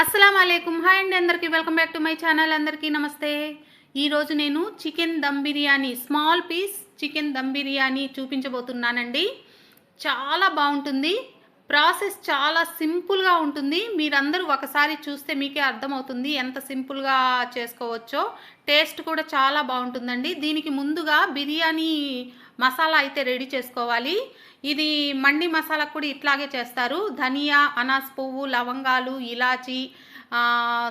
అస్సలం అయికం హాయ్ అండి అందరికీ. Welcome back to my channel. అందరికీ నమస్తే. ఈరోజు నేను chicken dum biryani small piece chicken dum biryani చూపించబోతున్నానండి. చాలా బాగుంటుంది. ప్రాసెస్ చాలా సింపుల్గా ఉంటుంది. మీరందరూ ఒకసారి చూస్తే మీకే అర్థమవుతుంది ఎంత సింపుల్గా చేసుకోవచ్చో. టేస్ట్ కూడా చాలా బాగుంటుందండి. దీనికి ముందుగా బిర్యానీ మసాలా అయితే రెడీ చేసుకోవాలి. ఇది మండి మసాలా కూడా ఇట్లాగే చేస్తారు. ధనియా అనాస్ పువ్వు లవంగాలు ఇలాచి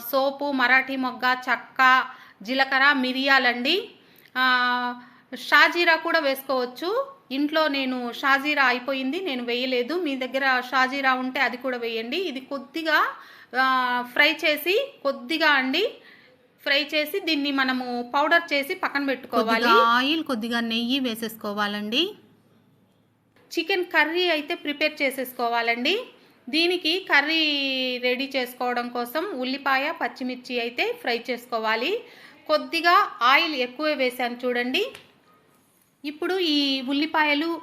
సోపు మరాఠీ మొగ్గ చక్క జీలకర్ర మిరియాలండి. షాజీరా కూడా వేసుకోవచ్చు. ఇంట్లో నేను షాజీరా అయిపోయింది నేను వేయలేదు. మీ దగ్గర షాజీరా ఉంటే అది కూడా వేయండి. ఇది కొద్దిగా ఫ్రై చేసి కొద్దిగా అండి ఫ్రై చేసి దీన్ని మనము పౌడర్ చేసి పక్కన పెట్టుకోవాలి. ఆయిల్ కొద్దిగా నెయ్యి వేసేసుకోవాలండి. చికెన్ కర్రీ అయితే ప్రిపేర్ చేసేసుకోవాలండి. దీనికి కర్రీ రెడీ చేసుకోవడం కోసం ఉల్లిపాయ పచ్చిమిర్చి అయితే ఫ్రై చేసుకోవాలి. కొద్దిగా ఆయిల్ ఎక్కువ వేసాను చూడండి. ఇప్పుడు ఈ ఉల్లిపాయలు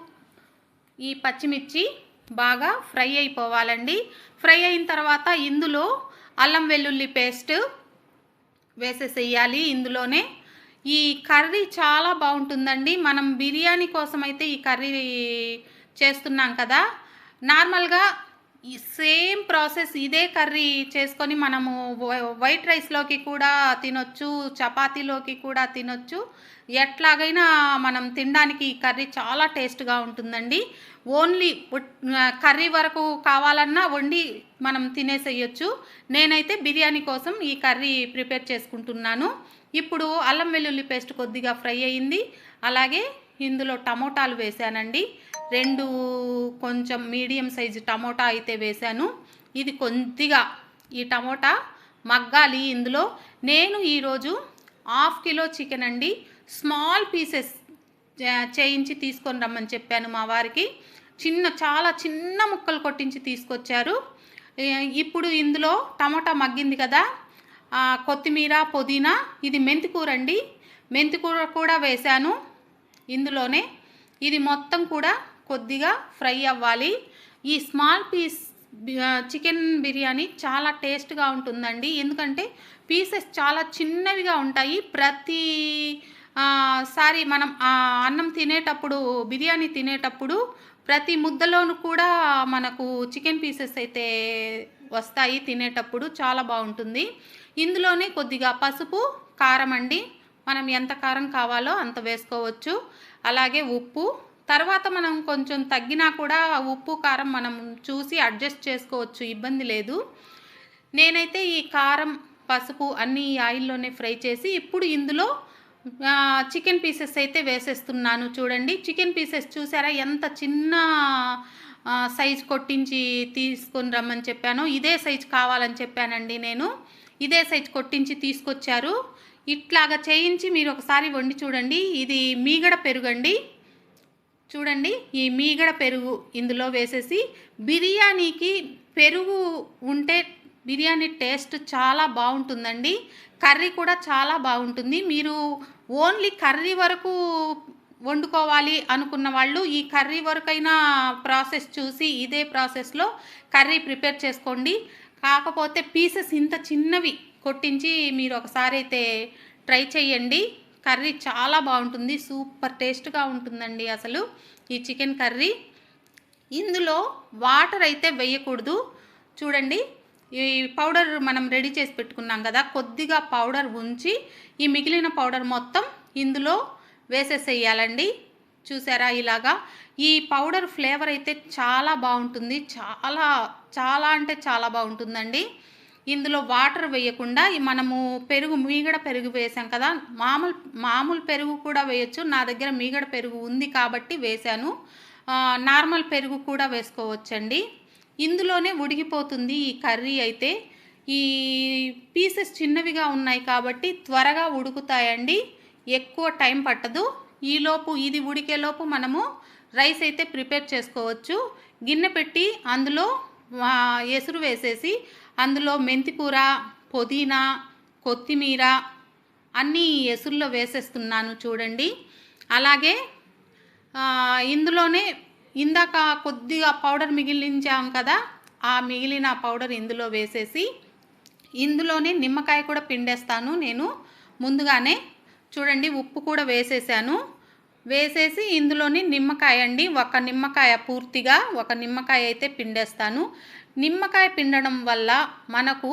ఈ పచ్చిమిర్చి బాగా ఫ్రై అయిపోవాలండి. ఫ్రై అయిన తర్వాత ఇందులో అల్లం వెల్లుల్లి పేస్ట్ వేసేసేయాలి ఇందులోనే. ఈ కర్రీ చాలా బాగుంటుందండి. మనం బిర్యానీ కోసం అయితే ఈ కర్రీ చేస్తున్నాం కదా. నార్మల్గా ఈ సేమ్ ప్రాసెస్ ఇదే కర్రీ చేసుకొని మనము వైట్ రైస్లోకి కూడా తినొచ్చు చపాతీలోకి కూడా తినొచ్చు. ఎట్లాగైనా మనం తినడానికి ఈ కర్రీ చాలా టేస్ట్గా ఉంటుందండి. ఓన్లీ కర్రీ వరకు కావాలన్నా వండి మనం తినేసేయచ్చు. నేనైతే బిర్యానీ కోసం ఈ కర్రీ ప్రిపేర్ చేసుకుంటున్నాను. ఇప్పుడు అల్లం వెల్లుల్లి పేస్ట్ కొద్దిగా ఫ్రై అయ్యింది అలాగే ఇందులో టమోటాలు వేసానండి. రెండు కొంచెం మీడియం సైజు టమోటా అయితే వేశాను. ఇది కొద్దిగా ఈ టమోటా మగ్గాలి. ఇందులో నేను ఈరోజు హాఫ్ కిలో చికెన్ అండి స్మాల్ పీసెస్ చేయించి తీసుకొని రమ్మని చెప్పాను మా వారికి. చిన్న చాలా చిన్న ముక్కలు కొట్టించి తీసుకొచ్చారు. ఇప్పుడు ఇందులో టమోటా మగ్గింది కదా కొత్తిమీర పుదీనా ఇది మెంతికూర అండి. మెంతికూర కూడా వేశాను ఇందులోనే. ఇది మొత్తం కూడా కొద్దిగా ఫ్రై అవ్వాలి. ఈ స్మాల్ పీస్ చికెన్ బిర్యానీ చాలా టేస్ట్గా ఉంటుందండి. ఎందుకంటే పీసెస్ చాలా చిన్నవిగా ఉంటాయి. ప్రతి సారి మనం అన్నం తినేటప్పుడు బిర్యానీ తినేటప్పుడు ప్రతి ముద్దలోనూ కూడా మనకు చికెన్ పీసెస్ అయితే వస్తాయి తినేటప్పుడు. చాలా బాగుంటుంది. ఇందులోనే కొద్దిగా పసుపు కారం అండి. మనం ఎంత కారం కావాలో అంత వేసుకోవచ్చు. అలాగే ఉప్పు తర్వాత మనం కొంచెం తగ్గినా కూడా ఉప్పు కారం మనం చూసి అడ్జస్ట్ చేసుకోవచ్చు ఇబ్బంది లేదు. నేనైతే ఈ కారం పసుపు అన్నీ ఈ ఆయిల్లోనే ఫ్రై చేసి ఇప్పుడు ఇందులో చికెన్ పీసెస్ అయితే వేసేస్తున్నాను చూడండి. చికెన్ పీసెస్ చూసారా? ఎంత చిన్న సైజ్ కొట్టించి తీసుకొని రమ్మని చెప్పాను. ఇదే సైజ్ కావాలని చెప్పానండి నేను. ఇదే సైజ్ కొట్టించి తీసుకొచ్చారు. ఇట్లాగా చేయించి మీరు ఒకసారి వండి చూడండి. ఇది మీగడ పెరుగండి. చూడండి ఈ మీగడ పెరుగు ఇందులో వేసేసి బిర్యానీకి పెరుగు ఉంటే బిర్యానీ టేస్ట్ చాలా బాగుంటుందండి. కర్రీ కూడా చాలా బాగుంటుంది. మీరు ఓన్లీ కర్రీ వరకు వండుకోవాలి అనుకున్న వాళ్ళు ఈ కర్రీ వరకైనా ప్రాసెస్ చూసి ఇదే ప్రాసెస్లో కర్రీ ప్రిపేర్ చేసుకోండి. కాకపోతే పీసెస్ ఇంత చిన్నవి కొట్టించి మీరు ఒకసారి అయితే ట్రై చేయండి. కర్రీ చాలా బాగుంటుంది. సూపర్ టేస్ట్గా ఉంటుందండి అసలు ఈ చికెన్ కర్రీ. ఇందులో వాటర్ అయితే వేయకూడదు. చూడండి ఈ పౌడర్ మనం రెడీ చేసి పెట్టుకున్నాం కదా కొద్దిగా పౌడర్ ఉంచి ఈ మిగిలిన పౌడర్ మొత్తం ఇందులో వేసేసేయాలండి. చూసారా ఇలాగా? ఈ పౌడర్ ఫ్లేవర్ అయితే చాలా బాగుంటుంది. చాలా చాలా అంటే చాలా బాగుంటుందండి. ఇందులో వాటర్ వేయకుండా మనము పెరుగు మీగడ పెరుగు వేసాం కదా. మామూలు మామూలు పెరుగు కూడా వేయొచ్చు. నా దగ్గర మీగడ పెరుగు ఉంది కాబట్టి వేశాను. నార్మల్ పెరుగు కూడా వేసుకోవచ్చండి. ఇందులోనే ఉడికిపోతుంది ఈ కర్రీ అయితే. ఈ పీసెస్ చిన్నవిగా ఉన్నాయి కాబట్టి త్వరగా ఉడుకుతాయండి. ఎక్కువ టైం పట్టదు. ఈలోపు ఇది ఉడికేలోపు మనము రైస్ అయితే ప్రిపేర్ చేసుకోవచ్చు. గిన్నె పెట్టి అందులో ఎసురు వేసేసి అందులో మెంతికూర పుదీనా కొత్తిమీర అన్నీ ఎసురులో వేసేస్తున్నాను చూడండి. అలాగే ఇందులోనే ఇందాక కొద్దిగా పౌడర్ మిగిలించాం కదా ఆ మిగిలిన పౌడర్ ఇందులో వేసేసి ఇందులోనే నిమ్మకాయ కూడా పిండేస్తాను నేను. ముందుగానే చూడండి ఉప్పు కూడా వేసేసాను. వేసేసి ఇందులోని నిమ్మకాయ అండి. ఒక నిమ్మకాయ పూర్తిగా ఒక నిమ్మకాయ అయితే పిండేస్తాను. నిమ్మకాయ పిండడం వల్ల మనకు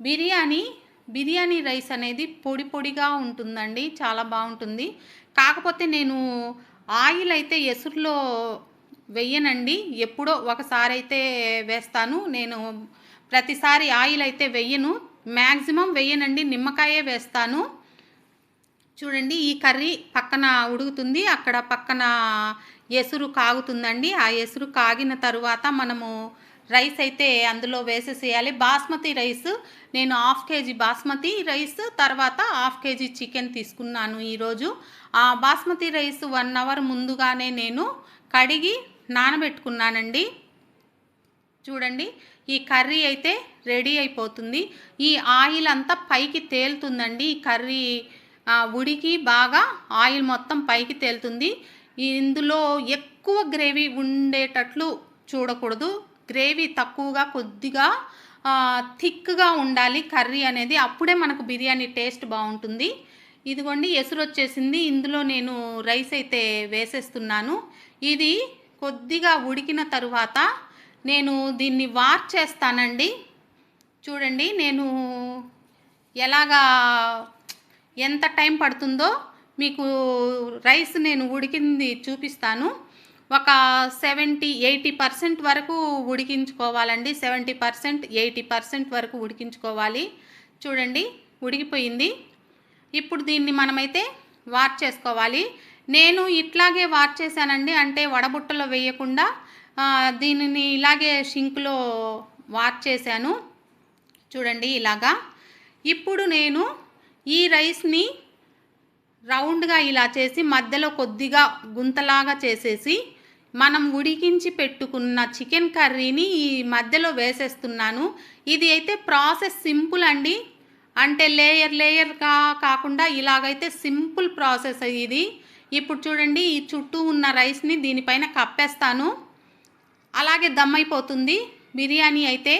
బిర్యానీ బిర్యానీ రైస్ అనేది పొడి పొడిగా ఉంటుందండి. చాలా బాగుంటుంది. కాకపోతే నేను ఆయిల్ అయితే ఎసురులో వెయ్యనండి ఎప్పుడో ఒకసారి అయితే వేస్తాను. నేను ప్రతిసారి ఆయిల్ అయితే వెయ్యను మ్యాక్సిమం వెయ్యనండి నిమ్మకాయే వేస్తాను. చూడండి ఈ కర్రీ పక్కన ఉడుకుతుంది. అక్కడ పక్కన ఎసురు కాగుతుందండి. ఆ ఎసురు కాగిన తరువాత మనము రైస్ అయితే అందులో వేసేసేయాలి. బాస్మతి రైస్ నేను హాఫ్ కేజీ బాస్మతి రైస్ తర్వాత హాఫ్ కేజీ చికెన్ తీసుకున్నాను ఈరోజు. ఆ బాస్మతి రైస్ వన్ అవర్ ముందుగానే నేను కడిగి నానబెట్టుకున్నానండి. చూడండి ఈ కర్రీ అయితే రెడీ అయిపోతుంది. ఈ ఆయిల్ అంతా పైకి తేలుతుందండి. ఈ కర్రీ ఉడికి బాగా ఆయిల్ మొత్తం పైకి తేలుతుంది. ఇందులో ఎక్కువ గ్రేవీ ఉండేటట్లు చూడకూడదు. గ్రేవీ తక్కువగా కొద్దిగా థిక్గా ఉండాలి. కర్రీ అనేది అప్పుడే మనకు బిర్యానీ టేస్ట్ బాగుంటుంది. ఇదిగోండి ఎసురు వచ్చేసింది. ఇందులో నేను రైస్ అయితే వేసేస్తున్నాను. ఇది కొద్దిగా ఉడికిన తరువాత నేను దీన్ని వార్ చేస్తానండి. చూడండి నేను ఎలాగా ఎంత టైం పడుతుందో మీకు రైస్ నేను ఉడికింది చూపిస్తాను. ఒక సెవెంటీ ఎయిటీ పర్సెంట్ వరకు ఉడికించుకోవాలండి. సెవెంటీ పర్సెంట్ ఎయిటీ పర్సెంట్ వరకు ఉడికించుకోవాలి. చూడండి ఉడికిపోయింది. ఇప్పుడు దీన్ని మనమైతే వాట్ చేసుకోవాలి. నేను ఇట్లాగే వాట్ చేశానండి. అంటే వడబుట్టలో వేయకుండా దీనిని ఇలాగే షింక్లో వాట్ చేశాను. చూడండి ఇలాగా. ఇప్పుడు నేను ఈ రైస్ని రౌండ్గా ఇలా చేసి మధ్యలో కొద్దిగా గుంతలాగా చేసేసి మనం ఉడికించి పెట్టుకున్న చికెన్ కర్రీని ఈ మధ్యలో వేసేస్తున్నాను. ఇది అయితే ప్రాసెస్ సింపుల్ అండి. అంటే లేయర్ లేయర్గా కాకుండా ఇలాగైతే సింపుల్ ప్రాసెస్ ఇది. ఇప్పుడు చూడండి ఈ చుట్టూ ఉన్న రైస్ని దీనిపైన కప్పేస్తాను. అలాగే దమ్ అయిపోతుంది. బిర్యానీ అయితే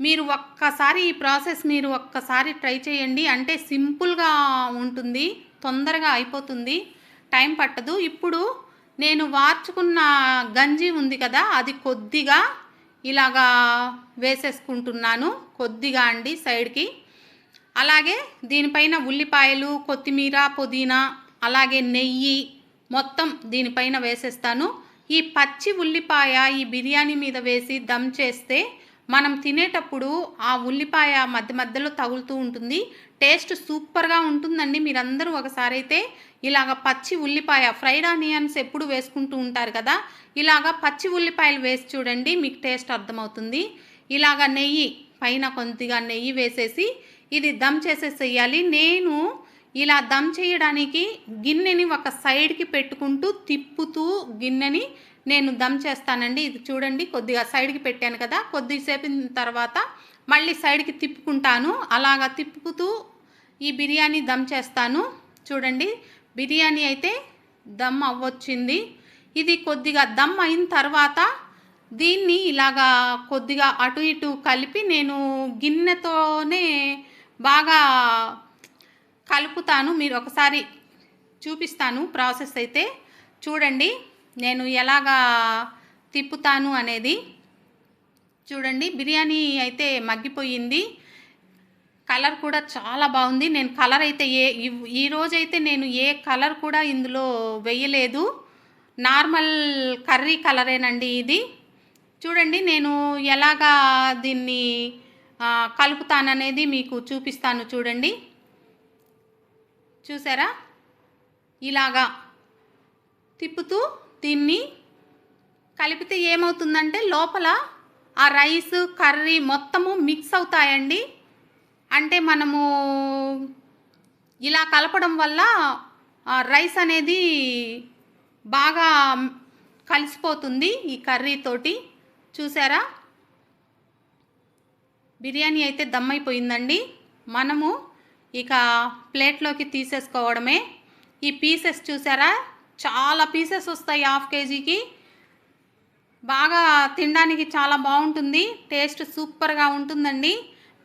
మీరు ఒక్కసారి ఈ ప్రాసెస్ మీరు ఒక్కసారి ట్రై చేయండి. అంటే సింపుల్గా ఉంటుంది తొందరగా అయిపోతుంది టైం పట్టదు. ఇప్పుడు నేను వార్చుకున్న గంజి ఉంది కదా అది కొద్దిగా ఇలాగా వేసేసుకుంటున్నాను. కొద్దిగా అండి సైడ్కి. అలాగే దీనిపైన ఉల్లిపాయలు కొత్తిమీర పుదీనా అలాగే నెయ్యి మొత్తం దీనిపైన వేసేస్తాను. ఈ పచ్చి ఉల్లిపాయ ఈ బిర్యానీ మీద వేసి దమ్ చేస్తే మనం తినేటప్పుడు ఆ ఉల్లిపాయ మధ్య మధ్యలో తగులుతూ ఉంటుంది. టేస్ట్ సూపర్గా ఉంటుందండి. మీరందరూ ఒకసారి అయితే ఇలాగ పచ్చి ఉల్లిపాయ ఫ్రైడ్ ఆనియన్స్ ఎప్పుడు వేసుకుంటూ ఉంటారు కదా ఇలాగ పచ్చి ఉల్లిపాయలు వేసి చూడండి మీకు టేస్ట్ అర్థమవుతుంది. ఇలాగ నెయ్యి పైన కొద్దిగా నెయ్యి వేసేసి ఇది దమ్ చేసేసేయాలి. నేను ఇలా దమ్ చేయడానికి గిన్నెని ఒక సైడ్కి పెట్టుకుంటూ తిప్పుతూ గిన్నెని నేను దమ్ చేస్తానండి. ఇది చూడండి కొద్దిగా సైడ్కి పెట్టాను కదా కొద్దిసేపు తర్వాత మళ్ళీ సైడ్కి తిప్పుకుంటాను. అలాగా తిప్పుతూ ఈ బిర్యానీ దమ్ చేస్తాను. చూడండి బిర్యానీ అయితే దమ్ అవ్వొచ్చింది. ఇది కొద్దిగా దమ్ అయిన తర్వాత దీన్ని ఇలాగా కొద్దిగా అటు ఇటు కలిపి నేను గిన్నెతోనే బాగా కలుపుతాను. మీరు ఒకసారి చూపిస్తాను ప్రాసెస్ అయితే. చూడండి నేను ఎలాగా తిప్పుతాను అనేది చూడండి. బిర్యానీ అయితే మగ్గిపోయింది. కలర్ కూడా చాలా బాగుంది. నేను కలర్ అయితే ఏ ఇవ్- ఈ రోజైతే నేను ఏ కలర్ కూడా ఇందులో వేయలేదు. నార్మల్ కర్రీ కలరేనండి ఇది. చూడండి నేను ఎలాగా దీన్ని కలుపుతాననేది మీకు చూపిస్తాను చూడండి. చూసారా? ఇలాగా తిప్పుతూ దీన్ని కలిపితే ఏమవుతుందంటే లోపల ఆ రైస్ కర్రీ మొత్తము మిక్స్ అవుతాయండి. అంటే మనము ఇలా కలపడం వల్ల ఆ రైస్ అనేది బాగా కలిసిపోతుంది ఈ కర్రీతోటి చూసారా? బిర్యానీ అయితే దమ్ అయిపోయిందండి మనము ఇక ప్లేట్లోకి తీసేసుకోవడమే. ఈ పీసెస్ చూసారా? చాలా పీసెస్ వస్తాయి హాఫ్ కేజీకి. బాగా తినడానికి చాలా బాగుంటుంది. టేస్ట్ సూపర్గా ఉంటుందండి.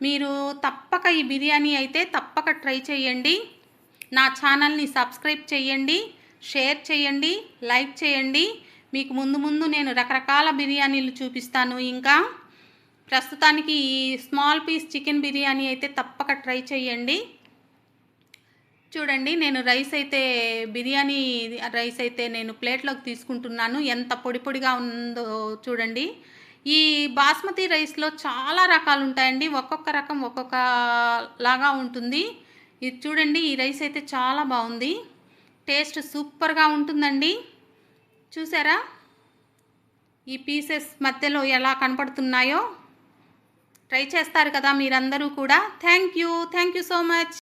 మీరు తప్పక ఈ బిర్యానీ అయితే తప్పక ట్రై చేయండి. నా ఛానల్ని సబ్స్క్రైబ్ చేయండి షేర్ చేయండి లైక్ చేయండి. మీకు ముందు ముందు నేను రకరకాల బిర్యానీలు చూపిస్తాను ఇంకా. ప్రస్తుతానికి ఈ స్మాల్ పీస్ చికెన్ బిర్యానీ అయితే తప్పక ట్రై చేయండి. చూడండి నేను రైస్ అయితే బిర్యానీ రైస్ అయితే నేను ప్లేట్లోకి తీసుకుంటున్నాను. ఎంత పొడి పొడిగా ఉందో చూడండి. ఈ బాస్మతి రైస్లో చాలా రకాలు ఉంటాయండి. ఒక్కొక్క రకం ఒక్కొక్క లాగా ఉంటుంది. ఇది చూడండి ఈ రైస్ అయితే చాలా బాగుంది. టేస్ట్ సూపర్గా ఉంటుందండి. చూసారా? ఈ పీసెస్ మధ్యలో ఎలా కనపడుతున్నాయో ట్రై చేస్తారు కదా మీరందరూ కూడా. Thank you. Thank you so much.